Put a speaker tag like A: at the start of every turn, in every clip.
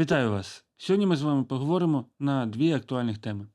A: Вітаю вас! Сьогодні ми з вами поговоримо на дві актуальних теми.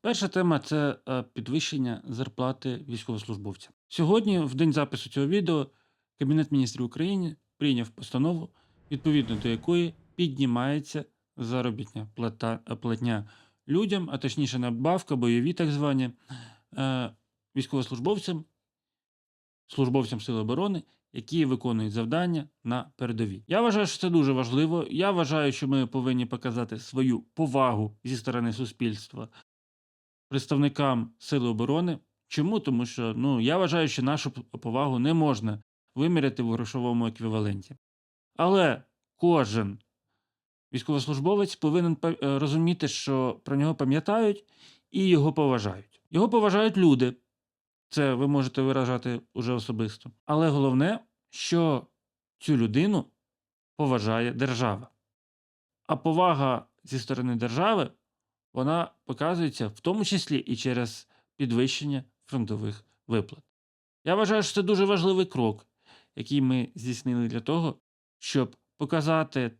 A: Перша тема це е, підвищення зарплати військовослужбовцям. Сьогодні, в день запису цього відео, Кабінет міністрів України прийняв постанову, відповідно до якої піднімається заробітня плата, е, платня людям, а точніше надбавка, бойові так звані, е, військовослужбовцям, службовцям Сил оборони, які виконують завдання на передовій. Я вважаю, що це дуже важливо. Я вважаю, що ми повинні показати свою повагу зі сторони суспільства представникам Сили оборони. Чому? Тому що ну, я вважаю, що нашу повагу не можна виміряти в грошовому еквіваленті. Але кожен військовослужбовець повинен е, розуміти, що про нього пам'ятають і його поважають. Його поважають люди, це ви можете виражати уже особисто. Але головне, що цю людину поважає держава. А повага зі сторони держави вона показується в тому числі і через підвищення фронтових виплат. Я вважаю, що це дуже важливий крок, який ми здійснили для того, щоб показати,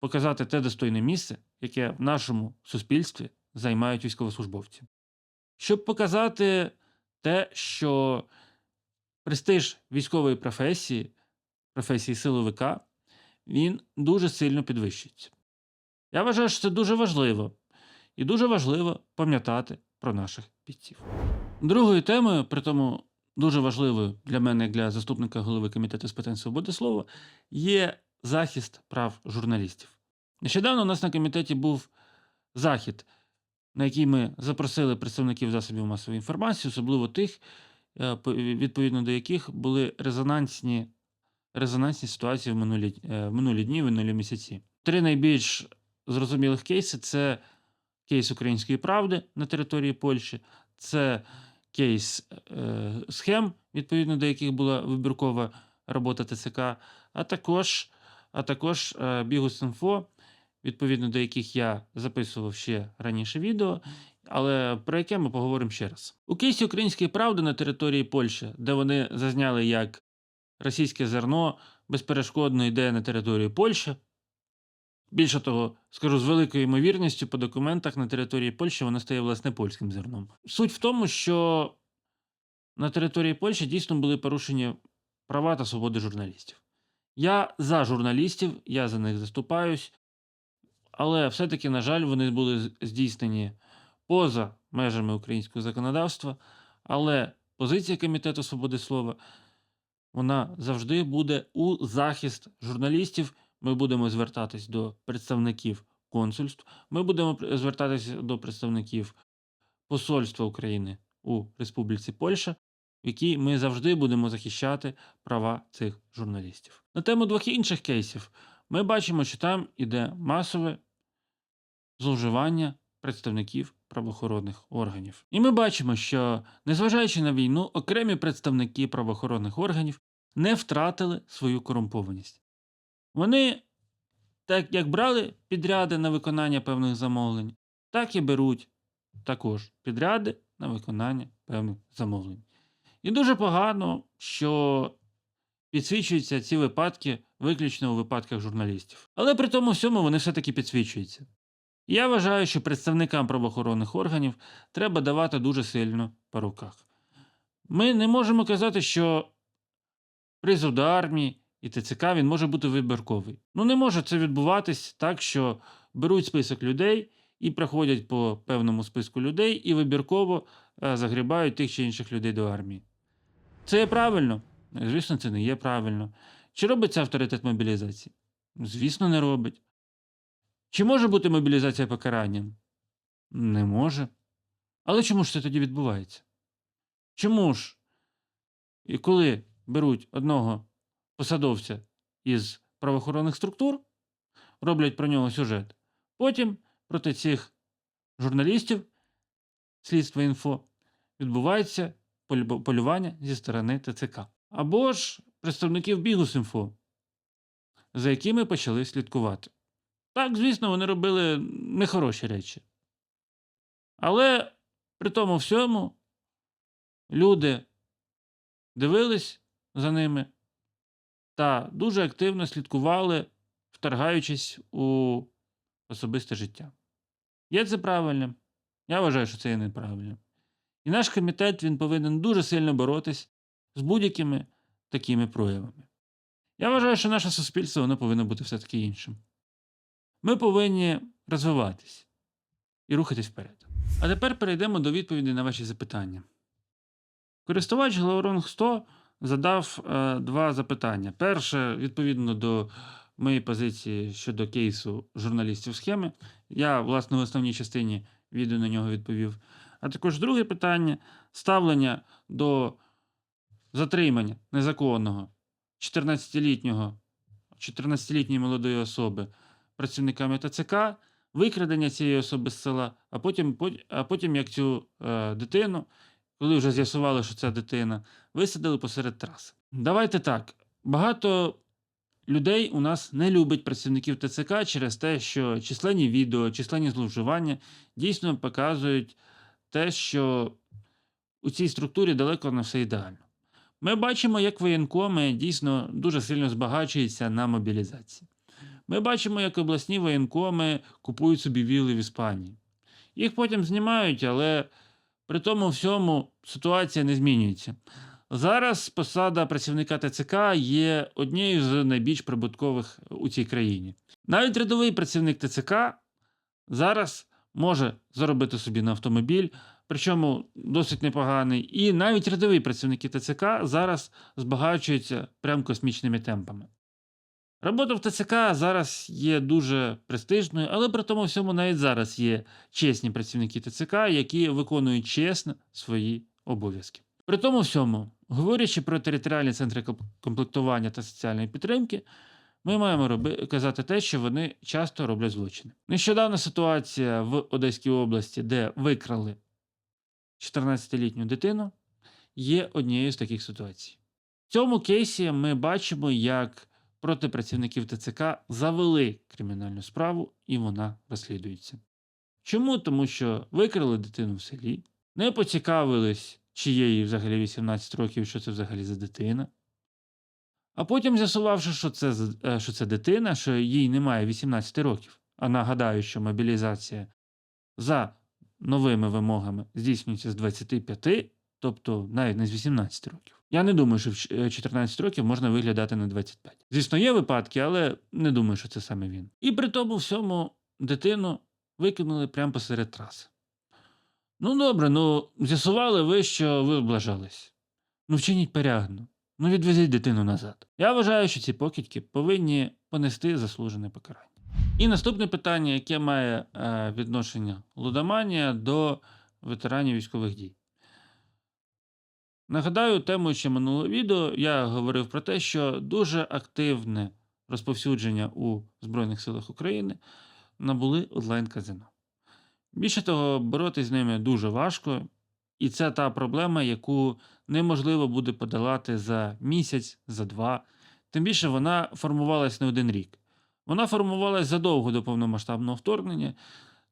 A: показати те достойне місце, яке в нашому суспільстві займають військовослужбовці. Щоб показати те, що престиж військової професії, професії силовика, він дуже сильно підвищується. Я вважаю, що це дуже важливо, і дуже важливо пам'ятати про наших бійців. Другою темою, при тому дуже важливою для мене, як для заступника голови комітету з питань свободи слова, є захист прав журналістів. Нещодавно у нас на комітеті був захід, на який ми запросили представників засобів масової інформації, особливо тих, відповідно до яких були резонансні, резонансні ситуації в минулі, е, в минулі дні, в минулі місяці. Три найбільш зрозумілих кейси це кейс української правди на території Польщі, це кейс е, схем, відповідно до яких була вибіркова робота ТЦК, а також, а також е, Бігус.Інфо, відповідно до яких я записував ще раніше відео, але про яке ми поговоримо ще раз. У кейсі української правди на території Польщі, де вони зазняли, як російське зерно безперешкодно йде на територію Польщі. Більше того, скажу з великою ймовірністю, по документах на території Польщі воно стає власне польським зерном. Суть в тому, що на території Польщі дійсно були порушені права та свободи журналістів. Я за журналістів, я за них заступаюсь, але все-таки, на жаль, вони були здійснені поза межами українського законодавства. Але позиція Комітету свободи слова вона завжди буде у захист журналістів. Ми будемо звертатись до представників консульств, ми будемо звертатися до представників Посольства України у Республіці Польща, в якій ми завжди будемо захищати права цих журналістів. На тему двох інших кейсів ми бачимо, що там іде масове зловживання представників правоохоронних органів. І ми бачимо, що, незважаючи на війну, окремі представники правоохоронних органів не втратили свою корумпованість. Вони, так як брали підряди на виконання певних замовлень, так і беруть також підряди на виконання певних замовлень. І дуже погано, що підсвічуються ці випадки виключно у випадках журналістів. Але при тому всьому вони все-таки підсвічуються. Я вважаю, що представникам правоохоронних органів треба давати дуже сильно по руках. Ми не можемо казати, що призов до армії і ТЦК він може бути вибірковий. Ну не може це відбуватись так, що беруть список людей і проходять по певному списку людей і вибірково е, загрібають тих чи інших людей до армії. Це є правильно? Звісно, це не є правильно. Чи робить це авторитет мобілізації? Звісно, не робить. Чи може бути мобілізація покаранням? Не може. Але чому ж це тоді відбувається? Чому ж? І коли беруть одного посадовця із правоохоронних структур, роблять про нього сюжет, потім проти цих журналістів слідства інфо відбувається полювання зі сторони ТЦК. Або ж представників Бігус.Інфо, за якими почали слідкувати. Так, звісно, вони робили нехороші речі. Але при тому всьому люди дивились за ними та дуже активно слідкували вторгаючись у особисте життя. Є це правильним? Я вважаю, що це є неправильним. І наш комітет він повинен дуже сильно боротись з будь-якими такими проявами. Я вважаю, що наше суспільство воно повинно бути все-таки іншим. Ми повинні розвиватись і рухатись вперед. А тепер перейдемо до відповіді на ваші запитання. Користувач Глаурон 100 задав е, два запитання. Перше, відповідно до моєї позиції щодо кейсу журналістів схеми. Я, власне, в основній частині відео на нього відповів. А також друге питання ставлення до затримання незаконного 14-літнього 14-літньої молодої особи працівниками ТЦК, викрадення цієї особи з села, а потім, а потім як цю е, дитину, коли вже з'ясували, що це дитина, висадили посеред траси. Давайте так. Багато людей у нас не любить працівників ТЦК через те, що численні відео, численні зловживання дійсно показують те, що у цій структурі далеко не все ідеально. Ми бачимо, як воєнкоми дійсно дуже сильно збагачуються на мобілізації. Ми бачимо, як обласні воєнкоми купують собі віли в Іспанії. Їх потім знімають, але при тому всьому ситуація не змінюється. Зараз посада працівника ТЦК є однією з найбільш прибуткових у цій країні. Навіть рядовий працівник ТЦК зараз може заробити собі на автомобіль, причому досить непоганий. І навіть рядові працівники ТЦК зараз збагачуються прям космічними темпами. Робота в ТЦК зараз є дуже престижною, але при тому всьому навіть зараз є чесні працівники ТЦК, які виконують чесно свої обов'язки. При тому всьому, говорячи про територіальні центри комплектування та соціальної підтримки, ми маємо роби... казати те, що вони часто роблять злочини. Нещодавна ситуація в Одеській області, де викрали 14-літню дитину, є однією з таких ситуацій. В цьому кейсі ми бачимо, як проти працівників ТЦК завели кримінальну справу, і вона розслідується. Чому? Тому що викрали дитину в селі, не поцікавились, чи є їй взагалі 18 років, що це взагалі за дитина. А потім з'ясувавши, що це, е, що це дитина, що їй немає 18 років. А нагадаю, що мобілізація за новими вимогами здійснюється з 25, тобто навіть не з 18 років. Я не думаю, що в е, 14 років можна виглядати на 25. Звісно, є випадки, але не думаю, що це саме він. І при тому всьому дитину викинули прямо посеред траси. Ну добре, ну з'ясували ви, що ви облажались. Ну вчиніть порядно. Ну відвезіть дитину назад. Я вважаю, що ці покидьки повинні понести заслужене покарання. І наступне питання, яке має е, відношення лудоманія до ветеранів військових дій. Нагадаю, темою ще минулого відео я говорив про те, що дуже активне розповсюдження у Збройних силах України набули онлайн-казино. Більше того, боротися з ними дуже важко, і це та проблема, яку неможливо буде подолати за місяць, за два. Тим більше вона формувалась не один рік. Вона формувалась задовго до повномасштабного вторгнення.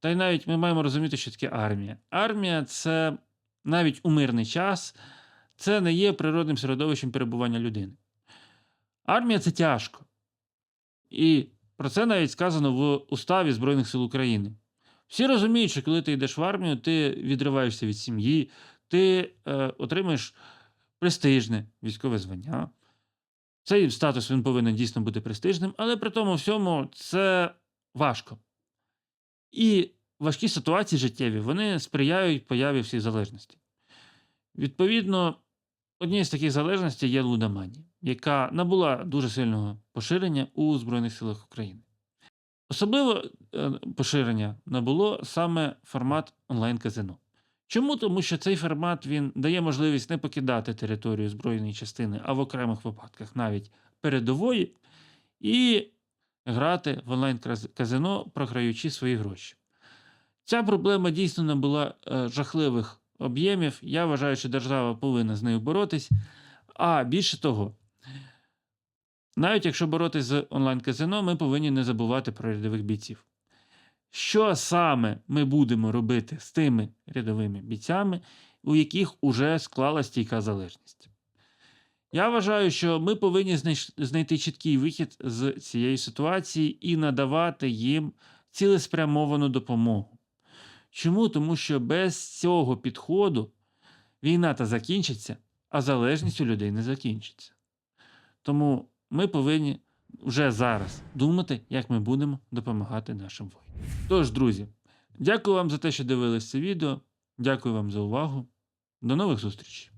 A: Та й навіть ми маємо розуміти, що таке армія. Армія це навіть у мирний час, це не є природним середовищем перебування людини. Армія це тяжко. І про це навіть сказано в Уставі Збройних сил України. Всі розуміють, що коли ти йдеш в армію, ти відриваєшся від сім'ї, ти е, отримуєш престижне військове звання. Цей статус він повинен дійсно бути престижним, але при тому всьому це важко. І важкі ситуації життєві вони сприяють появі всіх залежностей. Відповідно, однією з таких залежностей є лудоманія, яка набула дуже сильного поширення у Збройних силах України. Особливо е, поширення набуло саме формат онлайн-казино. Чому? Тому що цей формат він дає можливість не покидати територію збройної частини, а в окремих випадках навіть передової, і грати в онлайн-казино, програючи свої гроші. Ця проблема дійсно набула е, жахливих об'ємів. Я вважаю, що держава повинна з нею боротись. А більше того, навіть якщо боротись з онлайн-казино, ми повинні не забувати про рядових бійців. Що саме ми будемо робити з тими рядовими бійцями, у яких уже склала стійка залежність? Я вважаю, що ми повинні знайти чіткий вихід з цієї ситуації і надавати їм цілеспрямовану допомогу. Чому? Тому що без цього підходу війна та закінчиться, а залежність у людей не закінчиться. Тому ми повинні вже зараз думати, як ми будемо допомагати нашим воїнам. Тож, друзі, дякую вам за те, що дивились це відео. Дякую вам за увагу. До нових зустрічей!